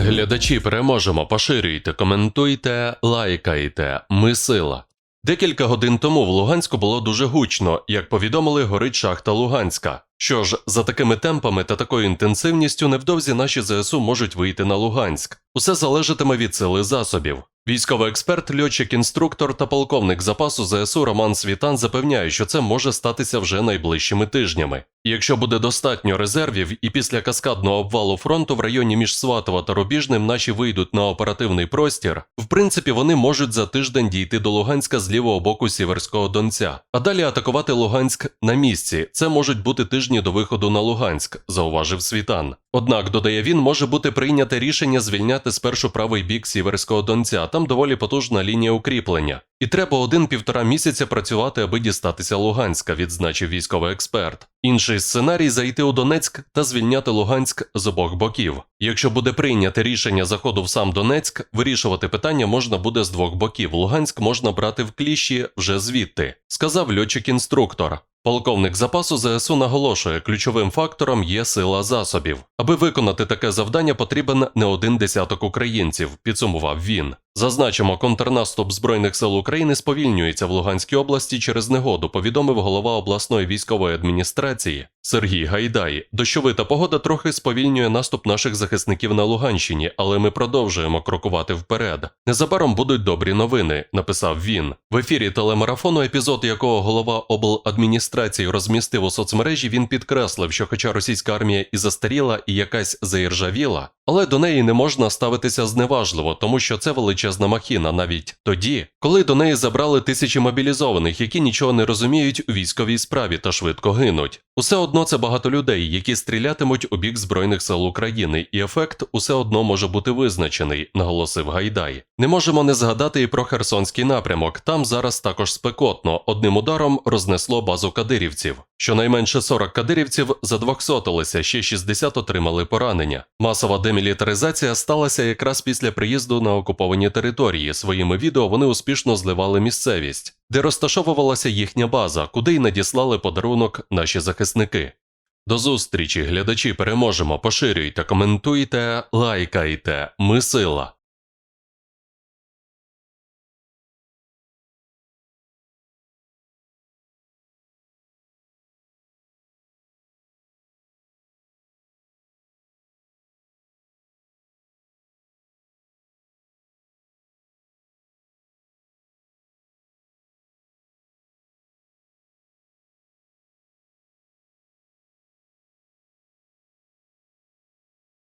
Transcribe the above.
Глядачі переможемо, поширюйте, коментуйте, лайкайте. Ми сила. Декілька годин тому в Луганську було дуже гучно, як повідомили, горить шахта Луганська. Що ж, за такими темпами та такою інтенсивністю невдовзі наші ЗСУ можуть вийти на Луганськ. Усе залежатиме від сили засобів. Військовий експерт, льотчик, інструктор та полковник запасу ЗСУ Роман Світан запевняє, що це може статися вже найближчими тижнями. Якщо буде достатньо резервів, і після каскадного обвалу фронту в районі між Сватово та Рубіжним наші вийдуть на оперативний простір, в принципі, вони можуть за тиждень дійти до Луганська з лівого боку Сіверського Донця, а далі атакувати Луганськ на місці. Це можуть бути тижні до виходу на Луганськ, зауважив Світан. Однак, додає він, може бути прийняте рішення звільняти спершу правий бік Сіверського Донця, там доволі потужна лінія укріплення. І треба один-півтора місяця працювати, аби дістатися Луганська, відзначив військовий експерт. Інший сценарій зайти у Донецьк та звільняти Луганськ з обох боків. Якщо буде прийняте рішення заходу в сам Донецьк, вирішувати питання можна буде з двох боків. Луганськ можна брати в кліщі вже звідти, сказав льотчик-інструктор. Полковник запасу ЗСУ наголошує, ключовим фактором є сила засобів. Аби виконати таке завдання, потрібен не один десяток українців, підсумував він. Зазначимо, контрнаступ Збройних сил України сповільнюється в Луганській області через негоду, повідомив голова обласної військової адміністрації Сергій Гайдай. Дощовита погода трохи сповільнює наступ наших захисників на Луганщині, але ми продовжуємо крокувати вперед. Незабаром будуть добрі новини, написав він. В ефірі телемарафону, епізод якого голова обладміністрації розмістив у соцмережі, він підкреслив, що хоча російська армія і застаріла, і якась заіржавіла, але до неї не можна ставитися зневажливо, тому що це величезна махіна навіть тоді, коли до неї забрали тисячі мобілізованих, які нічого не розуміють у військовій справі та швидко гинуть. Усе одно це багато людей, які стрілятимуть у бік Збройних сил України, і ефект усе одно може бути визначений, наголосив Гайдай. Не можемо не згадати і про Херсонський напрямок. Там зараз також спекотно. Одним ударом рознесло базу кадирівців. Щонайменше 40 кадирівців задвохсотилися, ще 60 отримали поранення. Масова демілітаризація сталася якраз після приїзду на окуповані території. Своїми відео вони успішно зливали місцевість, де розташовувалася їхня база, куди й надіслали подарунок наші захисники. До зустрічі, глядачі, переможемо. Поширюйте, коментуйте, лайкайте. Ми сила.